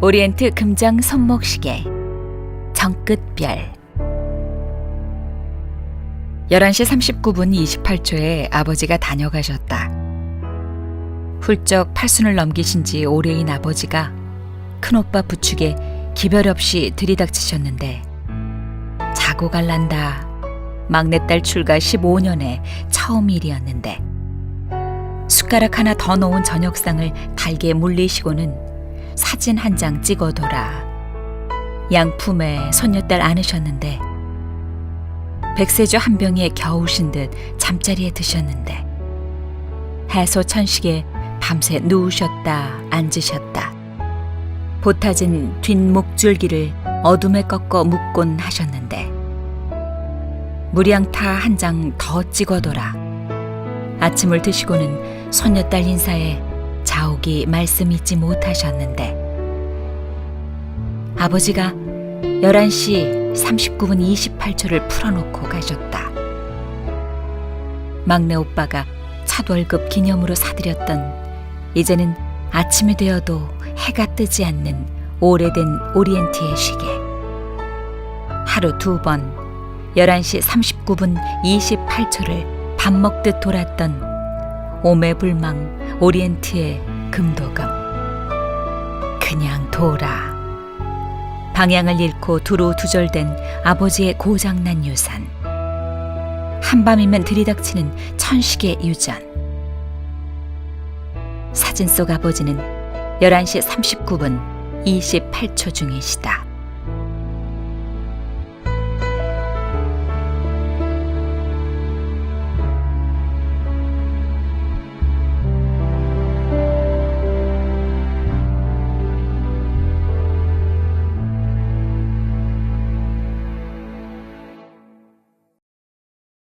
오리엔트 금장 손목시계 정끝별 11시 39분 28초에 아버지가 다녀가셨다. 훌쩍 팔순을 넘기신 지 오래인 아버지가 큰오빠 부축에 기별 없이 들이닥치셨는데 자고 갈란다. 막내딸 출가 15년에 처음 일이었는데 숟가락 하나 더 놓은 저녁상을 달게 물리시고는 사진 한 장 찍어둬라. 양품에 손녀딸 안으셨는데 백세주 한 병에 겨우신 듯 잠자리에 드셨는데 해소 천식에 밤새 누우셨다 앉으셨다. 보타진 뒷목줄기를 어둠에 꺾어 묶곤 하셨는데 무량타 한 장 더 찍어둬라. 아침을 드시고는 손녀딸 인사에 자옥이 말씀 잊지 못하셨는데 아버지가 11시 39분 28초를 풀어놓고 가셨다. 막내 오빠가 첫 월급 기념으로 사드렸던 이제는 아침이 되어도 해가 뜨지 않는 오래된 오리엔트의 시계. 하루 두 번 11시 39분 28초를 밥 먹듯 돌았던 오매불망 오리엔트의 금도금. 그냥 돌아. 방향을 잃고 두루 두절된 아버지의 고장난 유산. 한밤이면 들이닥치는 천식의 유전. 사진 속 아버지는 11시 39분 28초 중이시다.